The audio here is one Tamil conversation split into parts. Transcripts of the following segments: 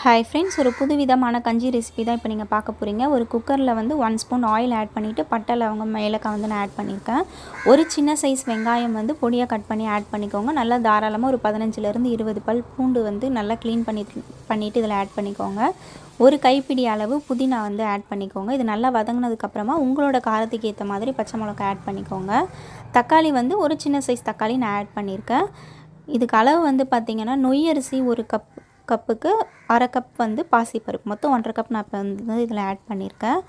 ஹாய் ஃப்ரெண்ட்ஸ் ஒரு புது விதமான கஞ்சி ரெசிபி தான் இப்போ நீங்கள் பார்க்க போகிறீங்க ஒரு குக்கரில் வந்து ஒன் ஸ்பூன் ஆயில் ஆட் பண்ணிவிட்டு பட்டை லவங்கம் ஏலக்காய் வந்து நான் ஆட் பண்ணியிருக்கேன் ஒரு சின்ன சைஸ் வெங்காயம் வந்து பொடியாக கட் பண்ணி ஆட் பண்ணிக்கோங்க. நல்லா தாராளமாக ஒரு பதினஞ்சுலேருந்து இருபது பல் பூண்டு வந்து நல்லா க்ளீன் பண்ணி பண்ணிவிட்டு இதில் ஆட் பண்ணிக்கோங்க. ஒரு கைப்பிடி அளவு புதினா வந்து ஆட் பண்ணிக்கோங்க. இது நல்லா வதங்கினதுக்கப்புறமா உங்களோட காரத்துக்கு ஏற்ற மாதிரி பச்சை மிளகாய் ஆட் பண்ணிக்கோங்க. தக்காளி வந்து ஒரு சின்ன சைஸ் தக்காளி நான் ஆட் பண்ணியிருக்கேன் இதுக்கு அளவு வந்து பார்த்திங்கன்னா நொய் அரிசி ஒரு கப் கப்புக்கு அரை கப் வந்து பாசிப்பருப்பு மொத்தம் ஒன்றரை கப் நான் இப்போ வந்து இதில் ஆட் பண்ணியிருக்கேன்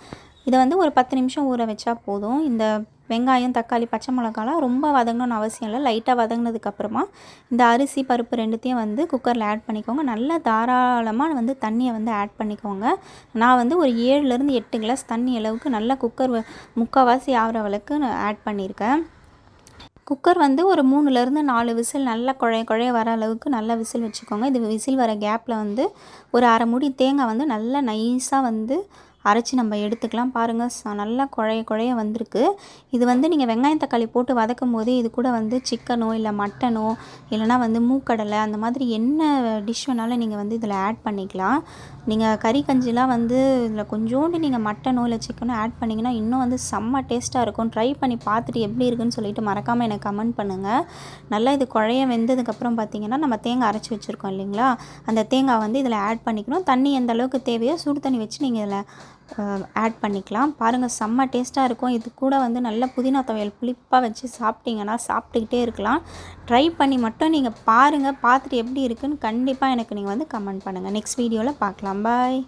இதை வந்து ஒரு பத்து நிமிஷம் ஊற வச்சா போதும். இந்த வெங்காயம் தக்காளி பச்சை மிளகாலாம் ரொம்ப வதங்கணும்னு அவசியம் இல்லை. லைட்டாக வதங்கினதுக்கப்புறமா இந்த அரிசி பருப்பு ரெண்டுத்தையும் வந்து குக்கரில் ஆட் பண்ணிக்கோங்க. நல்லா தாராளமாக வந்து தண்ணியை வந்து ஆட் பண்ணிக்கோங்க. நான் வந்து ஒரு ஏழுலேருந்து எட்டு கிளாஸ் தண்ணி அளவுக்கு நல்லா குக்கர் முக்கால்வாசி ஆகிற அளவுக்கு நான் ஆட் பண்ணியிருக்கேன் குக்கர் வந்து ஒரு மூணுலேருந்து நாலு விசில் நல்லா குழைய குழைய வர அளவுக்கு நல்லா விசில் வச்சுக்கோங்க. இது விசில் வர கேப்பில் வந்து ஒரு அரை மூடி தேங்காய் வந்து நல்லா நைஸாக வந்து அரைச்சி நம்ம எடுத்துக்கலாம். பாருங்கள் நல்லா குழைய குழைய வந்திருக்கு. இது வந்து நீங்கள் வெங்காயம் தக்காளி போட்டு வதக்கும் போது இது கூட வந்து சிக்கனோ இல்லை மட்டனோ இல்லைனா வந்து மூக்கடலை அந்த மாதிரி என்ன டிஷ் வேணாலும் நீங்கள் வந்து இதில் ஆட் பண்ணிக்கலாம். நீங்கள் கறி கஞ்சிலாம் வந்து இதில் கொஞ்சோண்டு நீங்கள் மட்டனோ இல்லை சிக்கனோ ஆட் பண்ணிங்கன்னா இன்னும் வந்து செம்ம டேஸ்ட்டாக இருக்கும். ட்ரை பண்ணி பார்த்துட்டு எப்படி இருக்குன்னு சொல்லிட்டு மறக்காமல் எனக்கு கமெண்ட் பண்ணுங்கள் நல்லா இது குழைய வெந்ததுக்கப்புறம் பார்த்தீங்கன்னா நம்ம தேங்காய் அரைச்சி வச்சுருக்கோம் இல்லைங்களா? அந்த தேங்காய் வந்து இதில் ஆட் பண்ணிக்கணும். தண்ணி எந்த அளவுக்கு தேவையோ சுடு தண்ணி வச்சு நீங்கள் இதில் ஆட் பண்ணிக்கலாம். பாருங்கள் செம்ம டேஸ்ட்டாக இருக்கும். இது கூட வந்து நல்ல புதினா துவையல் புளிப்பாக வச்சு சாப்பிட்டீங்கன்னா சாப்பிட்டுக்கிட்டே இருக்கலாம். ட்ரை பண்ணி மட்டும் நீங்கள் பாருங்கள் பார்த்துட்டு எப்படி இருக்குன்னு கண்டிப்பாக எனக்கு நீங்கள் வந்து கமெண்ட் பண்ணுங்கள் நெக்ஸ்ட் வீடியோவில் பார்க்கலாம். பாய்